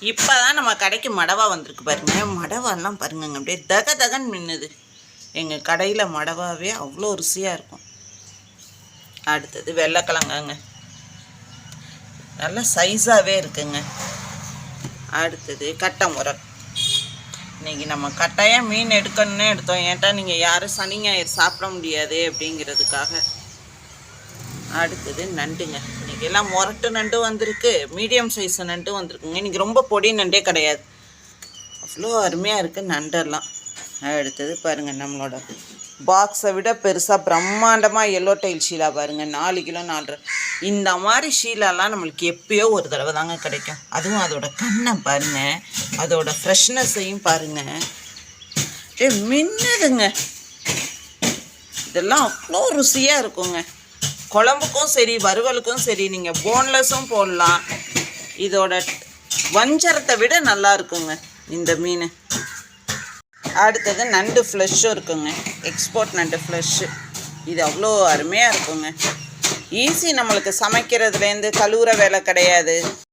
இப்போ தான் நம்ம கடைக்கு மடவா வந்திருக்கு பாருங்க. மடவாலாம் பாருங்கங்க அப்படியே தக தகன் மின்னுது. எங்கள் கடையில் மடவாவே அவ்வளோ ருசியாக இருக்கும். அடுத்தது வெள்ளைக்கிழங்காங்க. நல்ல சைஸாகவே இருக்குங்க. அடுத்தது கட்டை முறை இன்றைக்கி நம்ம கட்டாயம் மீன் எடுக்கணுன்னே எடுத்தோம். ஏன்ட்டா நீங்கள் யாரும் சனி ஞாயிறு சாப்பிட முடியாது அப்படிங்கிறதுக்காக. அடுத்தது நண்டுங்க. இன்றைக்கி எல்லாம் முரட்டு நண்டு வந்திருக்கு. மீடியம் சைஸ் நண்டு வந்திருக்குங்க. இன்றைக்கி ரொம்ப பொடி நண்டே கிடையாது. அவ்வளோ அருமையாக இருக்குது நண்டெல்லாம். அடுத்தது பாருங்கள் நம்மளோட பாக்ஸை விட பெருசாக பிரம்மாண்டமாக எல்லோ டைல் ஷீலா பாருங்கள் நாலு கிலோ நாலு இந்த மாதிரி ஷீலாலாம் நம்மளுக்கு எப்பயோ ஒரு தடவை தாங்க கிடைக்கும். அதுவும் அதோட கண்ணை பாருங்க. அதோட ஃப்ரெஷ்னஸையும் பாருங்க. ஏ மின்னுதுங்க. இதெல்லாம் அவ்வளோ ருசியாக இருக்குங்க. குழம்புக்கும் சரி வறுவலுக்கும் சரி நீங்கள் போன்லெஸ்ஸும் போடலாம். இதோட வஞ்சரத்தை விட நல்லா இருக்குங்க இந்த மீன். அடுத்தது நண்டு ஃப்ளஷ்ஷும் இருக்குங்க. எக்ஸ்போர்ட் நண்டு ஃப்ளஷ்ஷு இது அவ்வளோ அருமையாக இருக்குங்க. ஈஸி நம்மளுக்கு சமைக்கிறதுலேருந்து கழுவுற வேலை கிடையாது.